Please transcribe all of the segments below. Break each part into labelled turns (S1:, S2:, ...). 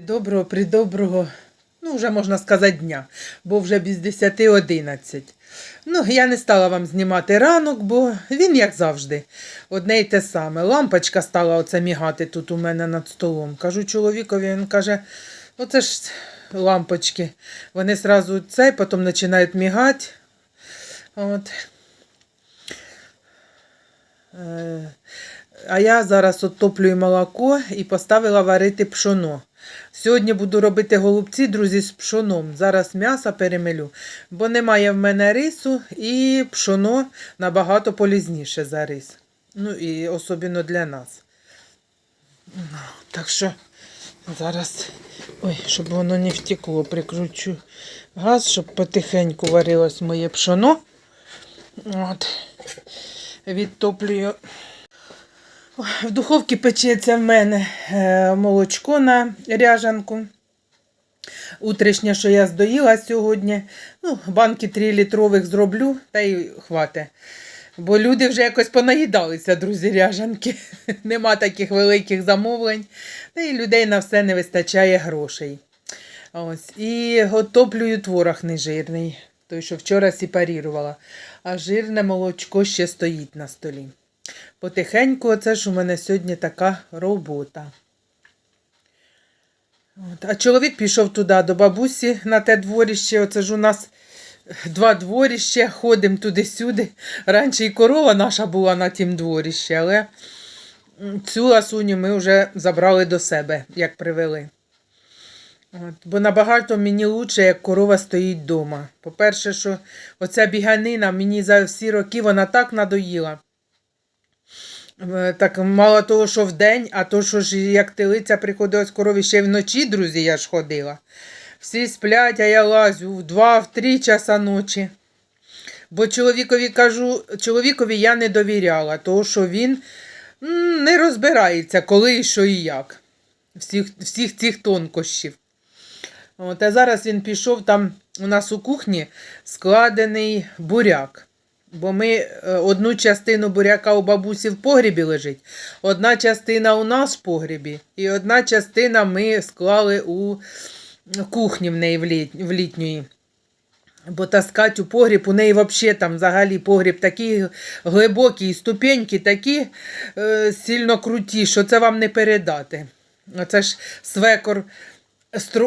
S1: Доброго, придоброго, ну, вже можна сказати, дня, бо вже без 10-11. Ну, я не стала вам знімати ранок, бо він, як завжди, одне й те саме. Лампочка стала оце мігати тут у мене над столом. Кажу чоловікові, він каже, оце ж лампочки. Вони сразу цей, потім починають мігати. От. Е, А я зараз оттоплюю молоко і поставила варити пшоно. Сьогодні буду робити голубці, друзі, з пшоном. Зараз м'ясо перемелю, бо немає в мене рису, і пшоно набагато полізніше за рис. Ну і особливо для нас. Ну, Так що зараз, ой, щоб воно не втекло, прикручу газ, щоб потихеньку варилось моє пшоно. От. Відтоплюю. В духовці печеться в мене е, молочко на ряжанку. Утрішнє, що я здоїла сьогодні. Ну, банки 3 літрових зроблю, та й хватить. Бо люди вже якось понаїдалися, друзі, ряжанки. Нема таких великих замовлень. Та й людей на все не вистачає грошей. Ось. І готоплюю творог нежирний, той, що вчора сепарірувала. А жирне молочко ще стоїть на столі. Потихеньку, оце ж у мене сьогодні така робота. От. А чоловік пішов туди до бабусі на те дворіще. Оце ж у нас два дворіща, ходимо туди-сюди. Раніше і корова наша була на тім дворіщі, але цю ласуню ми вже забрали до себе, як привели. От, бо набагато мені лучше, як корова стоїть вдома. По-перше, що оця біганина мені за всі роки вона так надоїла. Е, Так мало того, що вдень, а то, що ж як телиця приходила з корові ще вночі, друзі, я ж ходила. Всі сплять, а я лазю в два, в три часа ночі. Бо чоловікові кажу, чоловікові я не довіряла, тому що він не розбирається, коли і що і як. Всіх, всіх цих тонкощів. От, а зараз він пішов там у нас у кухні складений буряк. Бо ми е, одну частину буряка у бабусі в погрібі лежить, одна частина у нас в погрібі, і одна частина ми склали у кухні в неї в, літ, в літньої. Бо таскать у погріб, у неї взагалі там взагалі погріб такий глибокий, і ступеньки такі е, сильно круті, що це вам не передати. Оце ж свекор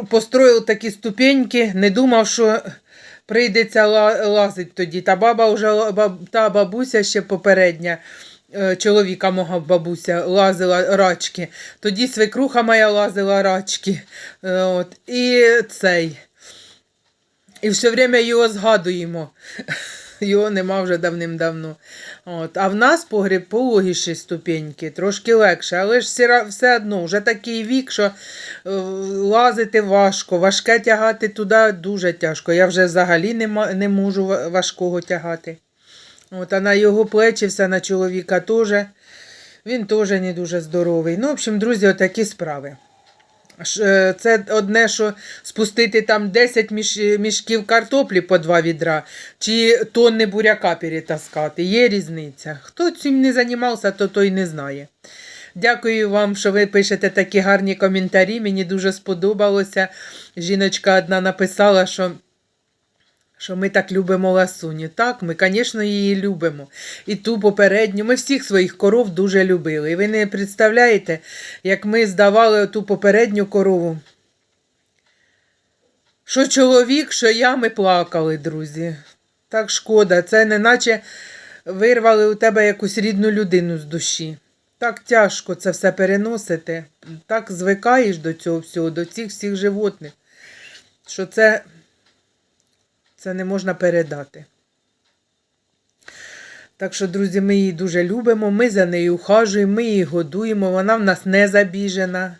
S1: построїв такі ступеньки, не думав, що прийдеться лазить тоді. Та баба вже та бабуся ще попередня. е, Чоловіка мого бабуся лазила рачки. Тоді свекруха моя лазила рачки. Е, От. І цей. І все время його згадуємо. Його нема вже давним-давно. От. А в нас погріб пологіші ступеньки, трошки легше, але ж все, одно вже такий вік, що е, лазити важко, важке тягати туди дуже тяжко. Я вже взагалі не, можу важкого тягати. От, а на його плечі все на чоловіка теж. Він теж не дуже здоровий. Ну, в общем, друзі, отакі справи. Е, Це одне, що спустити там 10 міш, мішків картоплі по два відра, чи тонни буряка перетаскати. Є різниця. Хто цим не займався, то той не знає. Дякую вам, що ви пишете такі гарні коментарі. Мені дуже сподобалося. Жіночка одна написала, що. Що ми так любимо ласуню. Так, ми, звісно, її любимо. І ту попередню. Ми всіх своїх коров дуже любили. І ви не представляєте, як ми здавали ту попередню корову. Що чоловік, що я, ми плакали, друзі. Так шкода. Це не наче вирвали у тебе якусь рідну людину з душі. Так тяжко це все переносити. Так звикаєш до цього всього, до цих всіх животних, що це, це не можна передати. Так що, друзі, ми її дуже любимо, ми за нею ухажуємо, ми її годуємо, вона в нас не забіжена.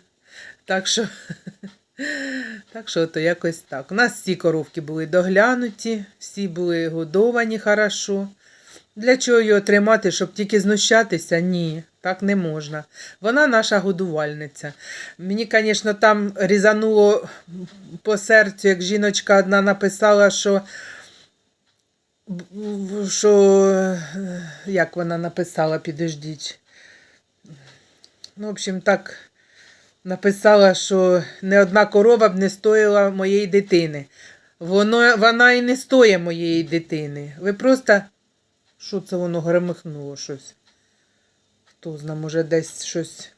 S1: Так що, так що то якось так. У нас всі коровки були доглянуті, всі були годовані хорошо. Для чого його тримати, щоб тільки знущатися? Ні, так не можна. Вона наша годувальниця. Мені, звісно, там різануло по серцю, як жіночка одна написала, що що, е, як вона написала, підождіть. Ну, в общем, так, написала, що не одна корова б не стоїла моєї дитини. Воно, вона і не стоїть моєї дитини. Ви просто. Що це воно гремихнуло щось? Хто зна, може десь щось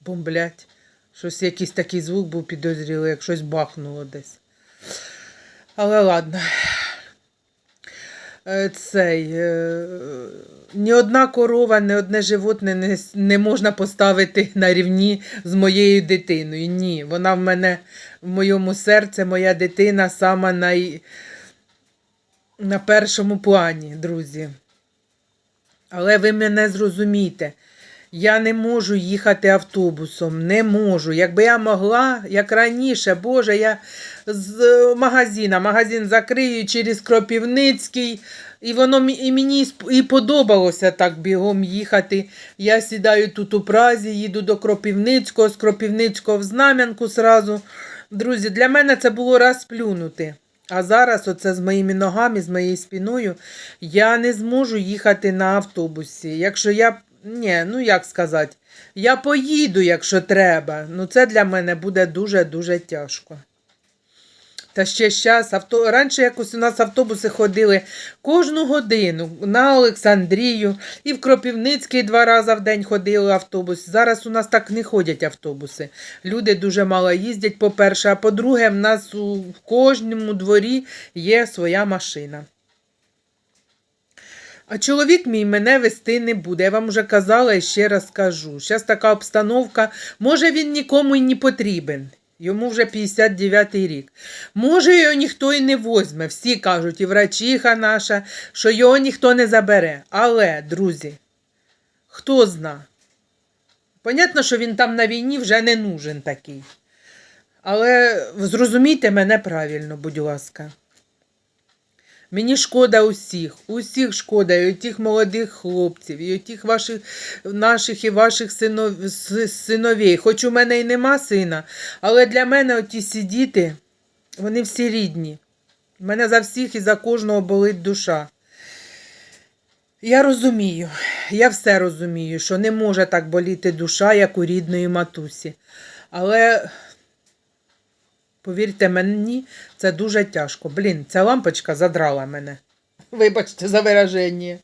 S1: бомблять. Щось якийсь такий звук був підозрілий, як щось бахнуло десь. Але ладно. Е, Цей, е, ні одна корова, ні одне животне не, не можна поставити на рівні з моєю дитиною. Ні, вона в мене в моєму серці, моя дитина сама най, на першому плані, друзі. Але ви мене зрозумійте. Я не можу їхати автобусом, не можу. Якби я могла, як раніше, Боже, я з е, магазина, магазин закрию через Кропівницький, і воно і мені і подобалося так бігом їхати. Я сідаю тут у Празі, їду до Кропівницького, з Кропівницького в Знам'янку зразу. Друзі, для мене це було раз плюнути. А зараз, оце з моїми ногами, з моєю спіною, я не зможу їхати на автобусі. Якщо я. Ні, ну як сказати, я поїду, якщо треба. Ну це для мене буде дуже-дуже тяжко. Та ще зараз, авто... раніше якось у нас автобуси ходили кожну годину на Олександрію і в Кропівницький два рази в день ходили автобус. Зараз у нас так не ходять автобуси. Люди дуже мало їздять, по-перше, а по-друге, в нас у кожному дворі є своя машина. А чоловік мій мене вести не буде. Я вам вже казала і ще раз кажу. Зараз така обстановка. Може, він нікому й не потрібен. Йому вже 59-й рік. Може, його ніхто і не возьме. Всі кажуть, і врачиха наша, що його ніхто не забере. Але, друзі, хто зна? Понятно, що він там на війні вже не нужен такий. Але зрозумійте мене правильно, будь ласка. Мені шкода усіх, усіх шкода, і тих молодих хлопців, і тих ваших, наших і ваших синов, с- синовей. Хоч у мене й нема сина, але для мене оті всі діти, вони всі рідні. У мене за всіх і за кожного болить душа. Я розумію, я все розумію, що не може так боліти душа, як у рідної матусі. Але Повірте мені, це дуже тяжко. Блін, ця лампочка задрала мене. Вибачте за вираження.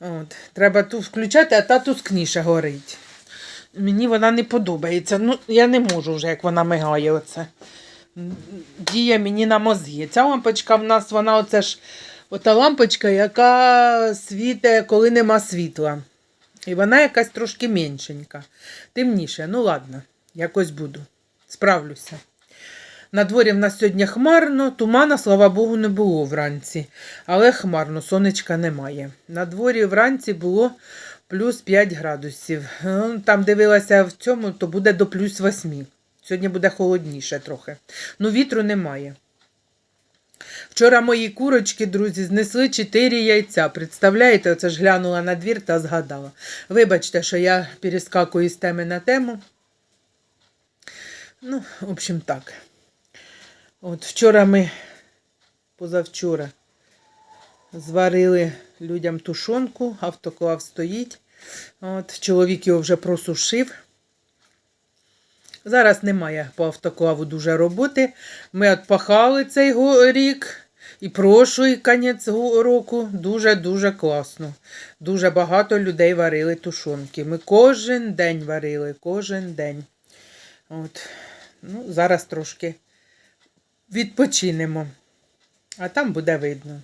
S1: От. Треба ту включати, а та тускніше горить. Мені вона не подобається. Ну, я не можу вже, як вона мигає. оце. Діє мені на мозги. Ця лампочка в нас, вона оце ж ота лампочка, яка світить, коли нема світла. І вона якась трошки меншенька. Темніше. Ну ладно, якось буду. Справлюся. На дворі в нас сьогодні хмарно, тумана, слава Богу, не було вранці. Але хмарно, сонечка немає. На дворі вранці було плюс 5 градусів. Е, Там дивилася в цьому, то буде до плюс 8. Сьогодні буде холодніше трохи. Ну, вітру немає. Вчора мої курочки, друзі, знесли 4 яйця. Представляєте, оце ж глянула на двір та згадала. Вибачте, що я перескакую з теми на тему. Ну, в общем, так. От вчора ми, позавчора, зварили людям тушонку, автоклав стоїть. От, чоловік його вже просушив. Зараз немає по автоклаву дуже роботи. Ми отпахали цей рік і прошлий кінець року. Дуже-дуже класно. Дуже багато людей варили тушонки. Ми кожен день варили, кожен день. От. Ну, зараз трошки відпочинемо. А там буде видно.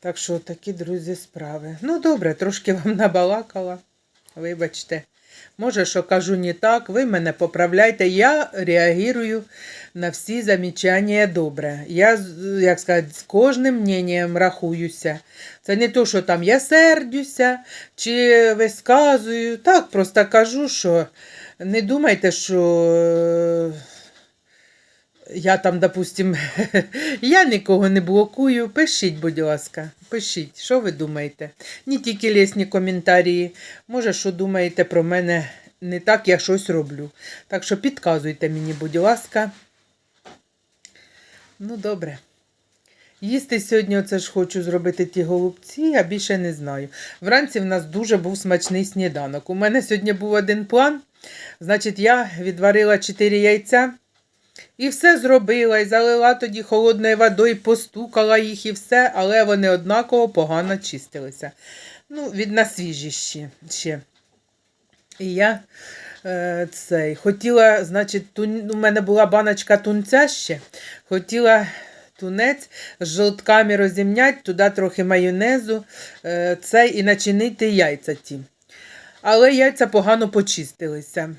S1: Так що такі, друзі, справи. Ну, добре, трошки вам набалакала. Вибачте. Може, що кажу не так, ви мене поправляйте. Я реагую на всі замічання добре. Я, як сказати, з кожним мненням рахуюся. Це не то, що там я сердюся чи висказую. Так, просто кажу, що не думайте, що. Я там, допустим, я нікого не блокую. Пишіть, будь ласка, пишіть, що ви думаєте? Не тільки лісні коментарі. Може, що думаєте про мене не так, я щось роблю. Так що підказуйте мені, будь ласка. Ну, добре. Їсти сьогодні оце ж хочу зробити ті голубці, а більше не знаю. Вранці в нас дуже був смачний сніданок. У мене сьогодні був один план. Значить, я відварила 4 яйця і все зробила, і залила тоді холодною водою, постукала їх і все, але вони однаково погано чистилися. Ну, від на свіжі ще. ще. І я е, цей, хотіла, значить, тун... у мене була баночка тунця ще. Хотіла тунець з жовтками розімняти, туди трохи майонезу, е, цей і начинити яйця ті. Але яйця погано почистилися.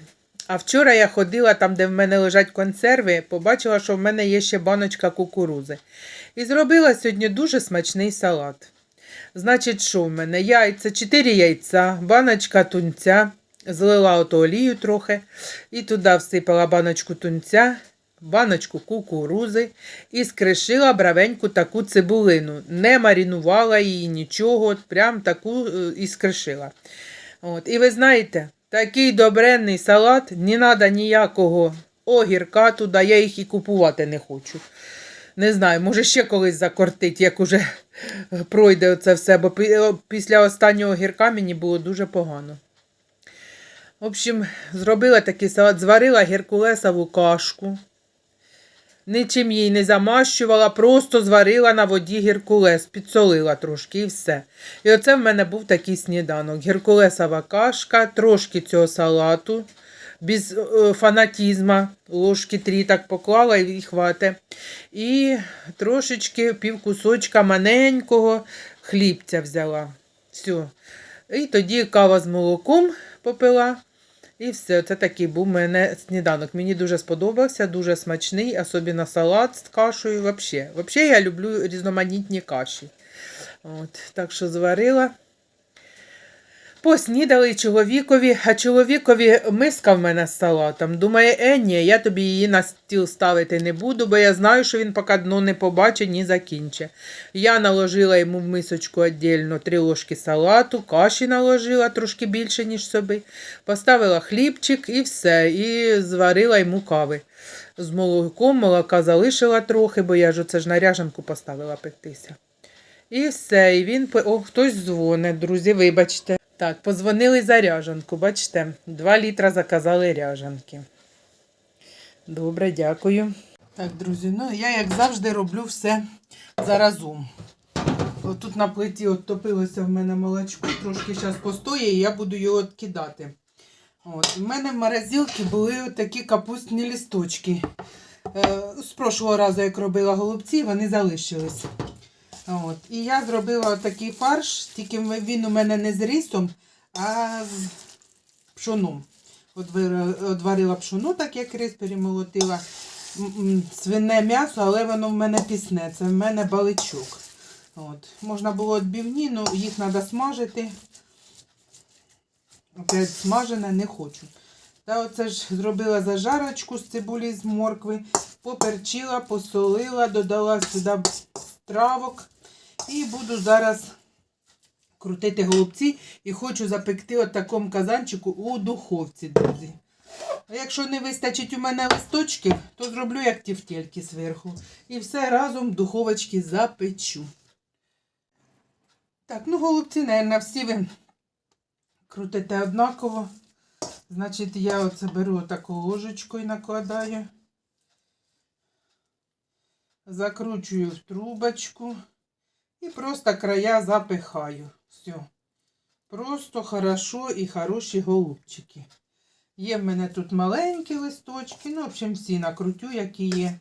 S1: А вчора я ходила там, де в мене лежать консерви, побачила, що в мене є ще баночка кукурузи. І зробила сьогодні дуже смачний салат. Значить, що в мене? Яйця, 4 яйця, баночка тунця, злила ото олію трохи, і туди всипала баночку тунця, баночку кукурузи і скришила бравеньку таку цибулину. Не марінувала її нічого, прям таку е, і скришила. От. І ви знаєте, такий добренний салат, не треба ніякого огірка туди, я їх і купувати не хочу. Не знаю, може ще колись закортить, як уже пройде це все, бо після останнього гірка мені було дуже погано. В общем, зробила такий салат, зварила геркулесову кашку. Нічим її не замащувала, просто зварила на воді геркулес, підсолила трошки і все. І оце в мене був такий сніданок. Геркулесова кашка, трошки цього салату, без е, фанатізма, ложки три так поклала і хвате. І трошечки пів кусочка маленького хлібця взяла. Все. І тоді кава з молоком попила. І все, це такий був мене сніданок. Мені дуже сподобався, дуже смачний, особливо салат з кашею. Взагалі, я люблю різноманітні каші. От, так що зварила. Поснідали чоловікові, а чоловікові миска в мене з салатом. Думає, е, ні, я тобі її на стіл ставити не буду, бо я знаю, що він поки дно не побачить, ні закінчить. Я наложила йому в мисочку віддільно три ложки салату, каші наложила трошки більше, ніж собі. Поставила хлібчик і все. І зварила йому кави. З молоком молока залишила трохи, бо я ж оце ж на поставила пектися. І все. І він О, хтось дзвонить, друзі, вибачте. Так, позвонили за ряжанку, бачите, 2 літра заказали ряжанки. Добре, дякую. Так, друзі, ну я як завжди роблю все заразом. Тут на плиті от топилося в мене молочко, трошки зараз постоє, і я буду його кидати. От, у мене в морозилці були такі капустні лісточки. Е, з прошлого разу, як робила голубці, вони залишились. От. І я зробила такий фарш, тільки він у мене не з рисом, а з пшоном. Одварила пшону, так як рис перемолотила. Свине м'ясо, але воно в мене пісне. Це в мене баличок. От. Можна було відбивні, але їх треба смажити. Опять смажене не хочу. Та оце ж зробила зажарочку з цибулі з моркви, поперчила, посолила, додала сюди травок. І буду зараз крутити голубці і хочу запекти от такому казанчику у духовці, друзі. А якщо не вистачить у мене листочків, то зроблю як тівтельки зверху. І все разом в духовочці запечу. Так, ну голубці, мабуть, всі ви крутите однаково. Значить, я оце беру таку ложечку і накладаю. Закручую в трубочку. І просто края запихаю. Все. Просто хорошо і хороші голубчики. Є в мене тут маленькі листочки. Ну, в общем, всі накрутю, які є.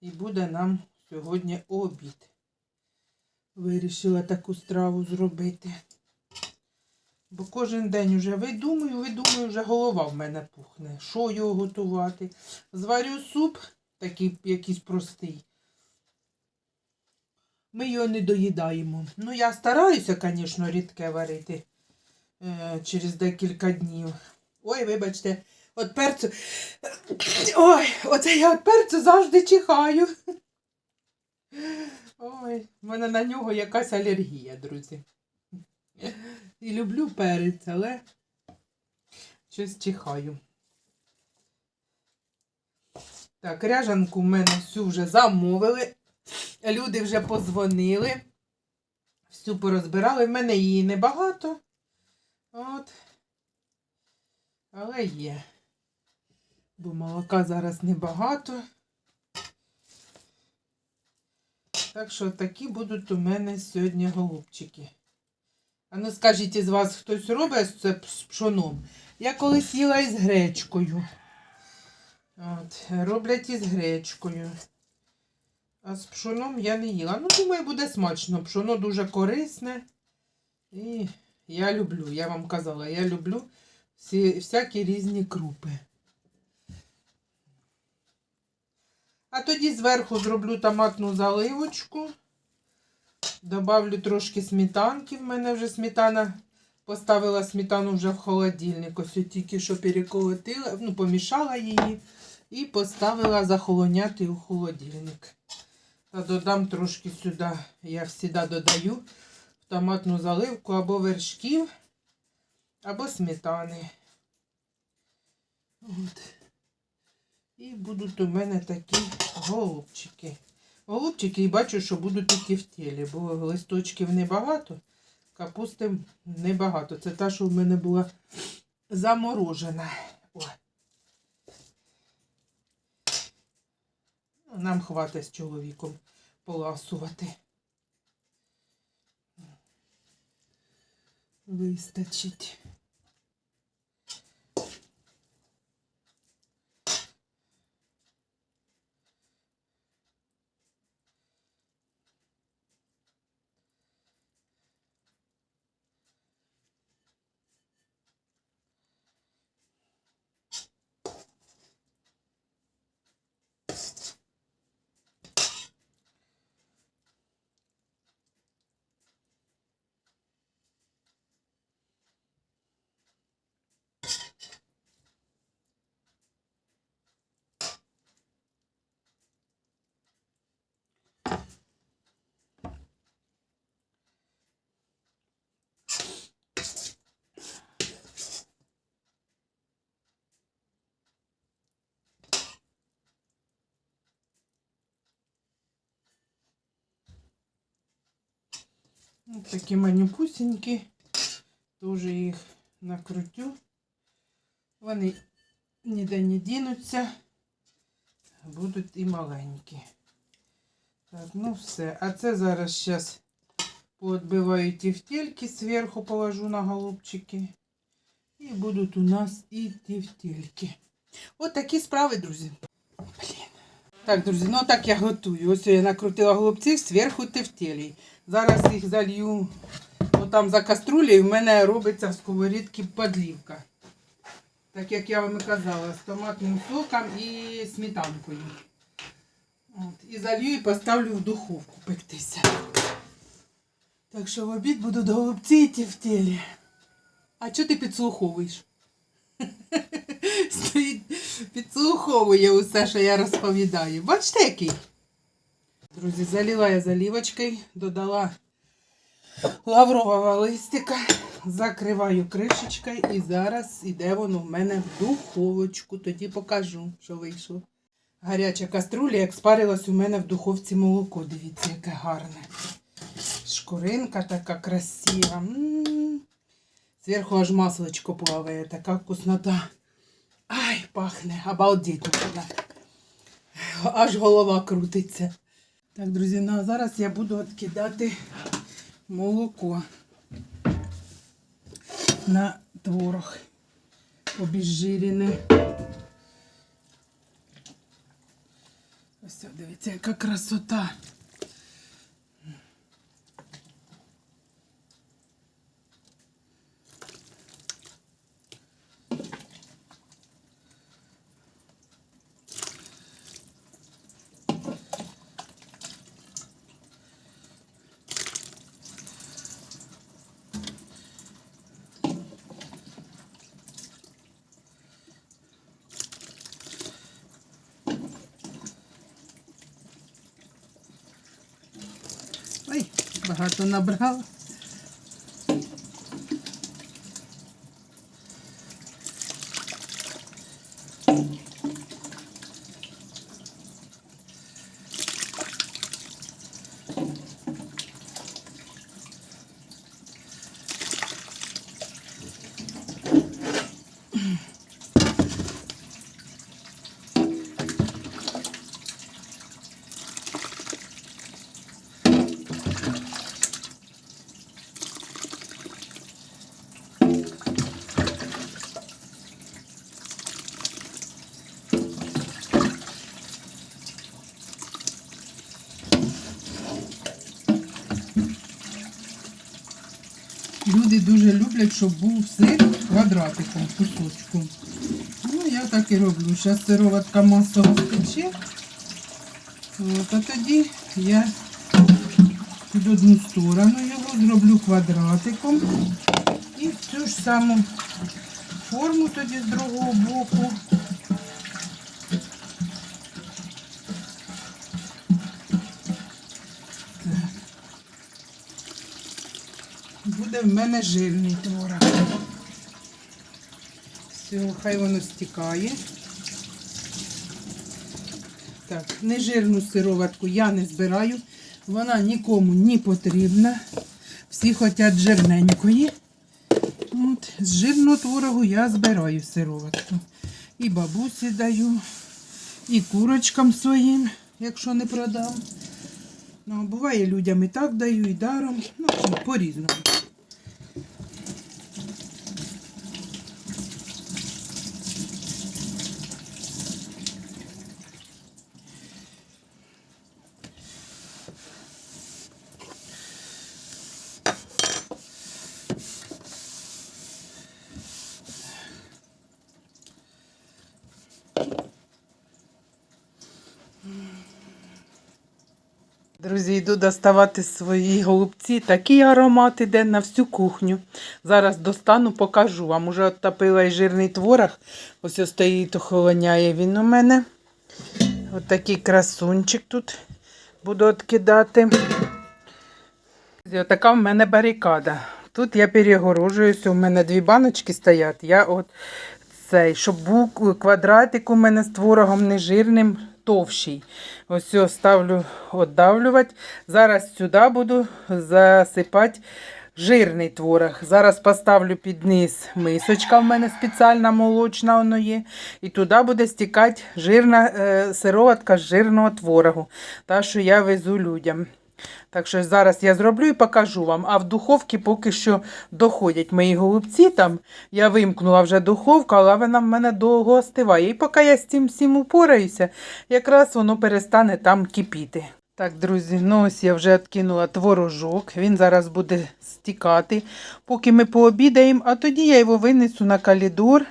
S1: І буде нам сьогодні обід. Вирішила таку страву зробити. Бо кожен день вже видумаю, видумаю, вже голова в мене пухне. Що його готувати? Зварю суп, такий якийсь простий. Ми його не доїдаємо. Ну, я стараюся, звісно, рідке варити е, через декілька днів. Ой, вибачте, от перцю. Ой, оце я от перцю завжди чихаю. Ой, в мене на нього якась алергія, друзі. І люблю перець, але щось чихаю. Так, ряжанку в мене всю вже замовили. Люди вже позвонили. Всю порозбирали. В мене її небагато. От. Але є. Бо молока зараз небагато. Так що такі будуть у мене сьогодні голубчики. А ну скажіть, із вас хтось робить це з пшоном? Я колись їла із гречкою. От, роблять із гречкою. А з пшоном я не їла. Ну, думаю, буде смачно. Пшоно дуже корисне. І я люблю, я вам казала, я люблю всі, всякі різні крупи. А тоді зверху зроблю томатну заливочку. Добавлю трошки сметанки. В мене вже сметана. Поставила сметану вже в холодильник. Ось тільки що переколотила, ну, помішала її і поставила захолоняти у холодильник. Та додам трошки сюди, я завжди додаю в томатну заливку або вершків, або сметани. От. І будуть у мене такі голубчики. Голубчики і бачу, що будуть тільки в тілі, бо листочків небагато, капусти небагато. Це та, що в мене була заморожена. О. Ну, Нам хватить з чоловіком поласувати. Вистачить. Ось такі манюпусенькі. Тоже їх накрутю. Вони ніде не дінуться. Будуть і маленькі. Так, ну все. А це зараз зараз поотбиваю тефтельки, зверху положу на голубчики. І будуть у нас і тефтельки. От такі справи, друзі. Блін. Так, друзі, ну так я готую. Ось я накрутила голубців, зверху тефтелі. Зараз їх залью ну, там за каструлею. В мене робиться в сковорідці подлівка. Так як я вам і казала, з томатним соком і сметанкою. От, і залью і поставлю в духовку пектися. Так що в обід будуть голубці і тефтелі. А чого ти підслуховуєш? Стоїть, підслуховує усе, що я розповідаю. Бачите, який? Друзі, залила я залівочкою, додала лаврового листика, закриваю кришечкою і зараз іде воно в мене в духовочку. Тоді покажу, що вийшло. Гаряча каструля, як спарилось у мене в духовці молоко. Дивіться, яке гарне. Шкуринка така красива. М-м-м. Зверху аж масличко плаває, така вкуснота. Ай, пахне, обалдеть. вкусно. Аж голова крутиться. Так, друзі, ну а зараз я буду відкидати молоко на творог обезжирене. Ось, дивіться, яка красота. Ой, багато набрала. люди дуже люблять, щоб був сир квадратиком, кусочком. Ну, я так і роблю. Зараз сироватка масово спече. От, а тоді я під одну сторону його зроблю квадратиком. І в цю ж саму форму тоді з другого боку. Буде в мене жирний творог. Все, хай воно стікає. Так, нежирну сироватку я не збираю. Вона нікому не потрібна. Всі хочуть жирненької. От, з жирного творогу я збираю сироватку. І бабусі даю, і курочкам своїм, якщо не продам. Ну, буває людям і так даю, і даром. Ну, по-різному. Друзі, йду доставати свої голубці. Такий аромат іде на всю кухню. Зараз достану, покажу вам. Уже оттопила і жирний творог. Ось ось стоїть, охолоняє він у мене. Ось такий красунчик тут буду відкидати. Ось така в мене барикада. Тут я перегорожуюся, у мене дві баночки стоять. Я от цей, щоб був квадратик у мене з творогом нежирним, товщий. Ось ставлю віддавлювати. Зараз сюди буду засипати жирний творог. Зараз поставлю під низ мисочка, в мене спеціальна молочна воно є. І туди буде стікати жирна е, сироватка з жирного творогу. Та, що я везу людям. Так що зараз я зроблю і покажу вам. А в духовці поки що доходять мої голубці. Там я вимкнула вже духовку, але вона в мене довго остиває. І поки я з цим всім упораюся, якраз воно перестане там кипіти. Так, друзі, ну ось я вже відкинула творожок. Він зараз буде стікати, поки ми пообідаємо, а тоді я його винесу на калідор.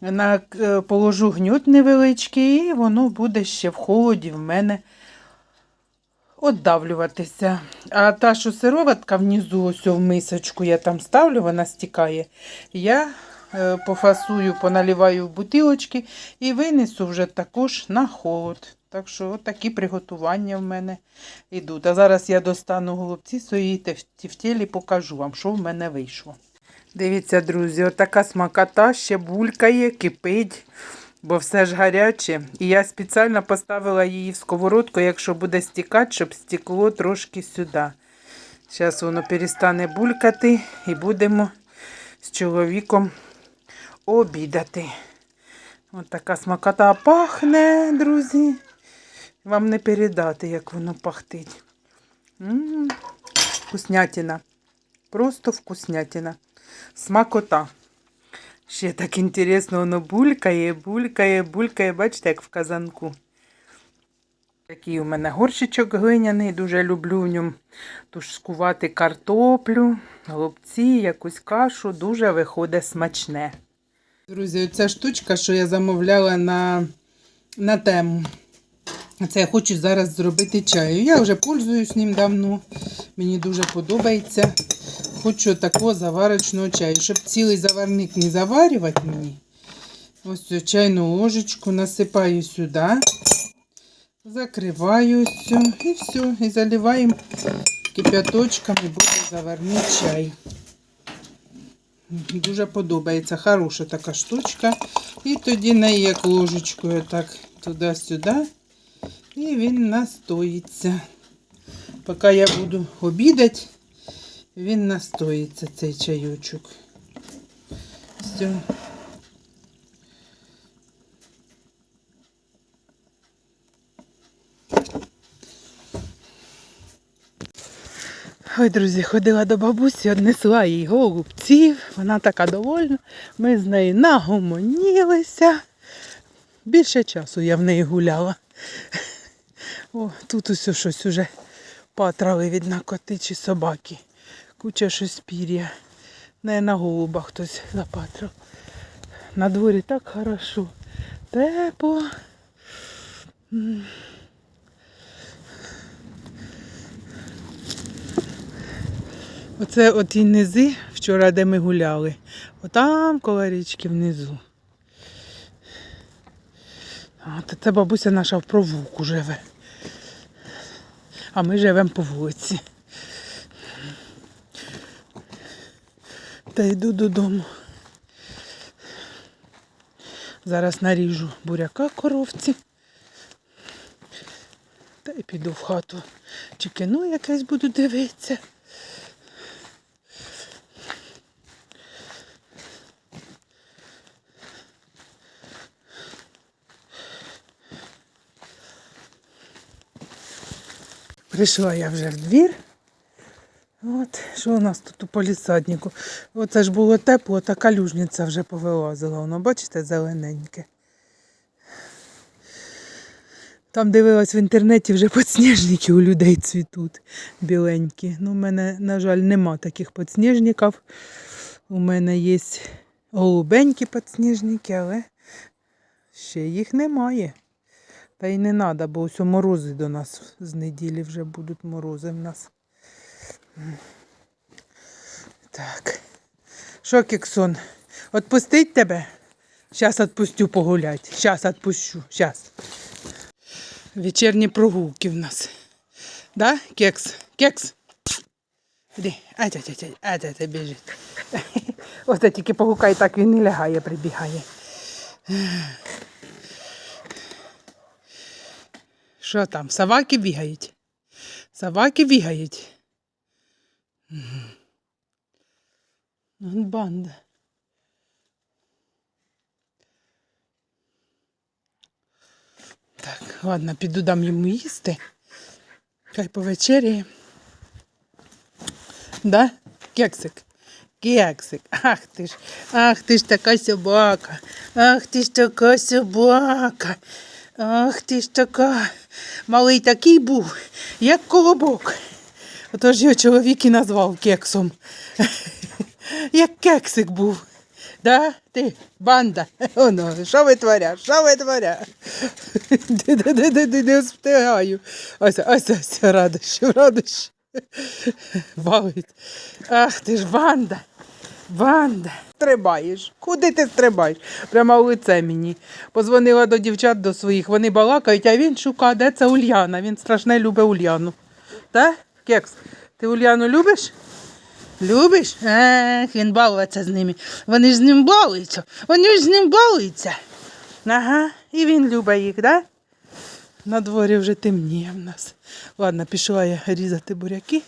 S1: На, е, положу гнют невеличкий, і воно буде ще в холоді в мене отдавлюватися. А та, що сироватка внизу, ось в мисочку я там ставлю, вона стікає. Я е, пофасую, поналиваю в бутилочки і винесу вже також на холод. Так що от такі приготування в мене йдуть. А зараз я достану голубці свої тівтєлі покажу вам, що в мене вийшло. Дивіться, друзі, отака смакота ще булькає, кипить бо все ж гаряче. І я спеціально поставила її в сковородку, якщо буде стікати, щоб стекло трошки сюди. Зараз воно перестане булькати і будемо з чоловіком обідати. Ось така смакота пахне, друзі. Вам не передати, як воно пахтить. М-м-м. Вкуснятина. Просто вкуснятина. Смакота. Ще так інтересно, воно булькає, булькає, булькає, бачите, як в казанку. Такий у мене горщичок глиняний, дуже люблю в ньому тушкувати картоплю, голубці, якусь кашу, дуже виходить смачне. Друзі, оця штучка, що я замовляла на, на тему. Це я хочу зараз зробити чаю. Я вже пользуюсь ним давно. Мені дуже подобається. Хочу такого заварочного чаю, щоб цілий заварник не заварювати мені. Ось цю чайну ложечку насипаю сюди, закриваю все і все. І заливаємо кип'яточком і буде заварний чай. Дуже подобається. Хороша така штучка. І тоді неї як ложечкою так туди-сюди. І він настоїться. Поки я буду обідати, він настоїться, цей чайочок. Все. Ой, друзі, ходила до бабусі, однесла їй голубців. Вона така довольна. Ми з нею нагомонілися. Більше часу я в неї гуляла. О, тут усе щось уже патрали від коти чи собаки. Куча щось пір'я Не на голуба хтось запатрив. На дворі так хорошо. Тепло. Оце оті низи, вчора, де ми гуляли. Отам коло річки внизу. А, це бабуся наша в провулку живе. А ми живемо по вулиці. Та йду додому. Зараз наріжу буряка коровці. Та й піду в хату. Чи кіно якесь буду дивитися. Прийшла я вже в двір. От, що у нас тут у полісаднику? Оце ж було тепло, та калюжниця вже повилазила. Воно, бачите, зелененьке. Там дивилась в інтернеті, вже подсніжники у людей цвітуть біленькі. Ну, у мене, на жаль, нема таких подсніжників. У мене є голубенькі подсніжники, але ще їх немає. Та й не треба, бо ось морози до нас з неділі вже будуть морози в нас. Так. Що, Кіксон, отпустить тебе? Зараз відпустю погулять. Зараз відпущу. Зараз. Вечірні прогулки в нас. Да, кекс? Кекс? Іди. Ать, ать, ать, ать, ать, біжить. Ось тільки погукай, так він не лягає, прибігає. Що там? Собаки бігають? Собаки бігають. Банда. Так, ладно, піду дам йому їсти. Хай повечеряє. Да? Кексик? Кексик. Ах ти ж, ах ти ж така собака. Ах ти ж така собака. Ах ти ж така. Малий такий був, як колобок. Отож його чоловік і назвав кексом. Як кексик був. Да? Ти, банда. Оно, що витворяш? Що витворяш? Не встигаю. Ось, ось, ось, радощ, радощ. Валить. Ах ти ж банда. Банда. Стрибаєш. Куди ти стрибаєш? Прямо в лице мені. Позвонила до дівчат до своїх, вони балакають, а він шукає, де це Ульяна. Він страшне любить Ульяну. Так? Кекс, ти Ульяну любиш? Любиш? Ех, він балується з ними. Вони ж з ним балуються. Вони ж з ним балуються. Ага, і він любить їх, да? На дворі вже темніє в нас. Ладно, пішла я різати буряки.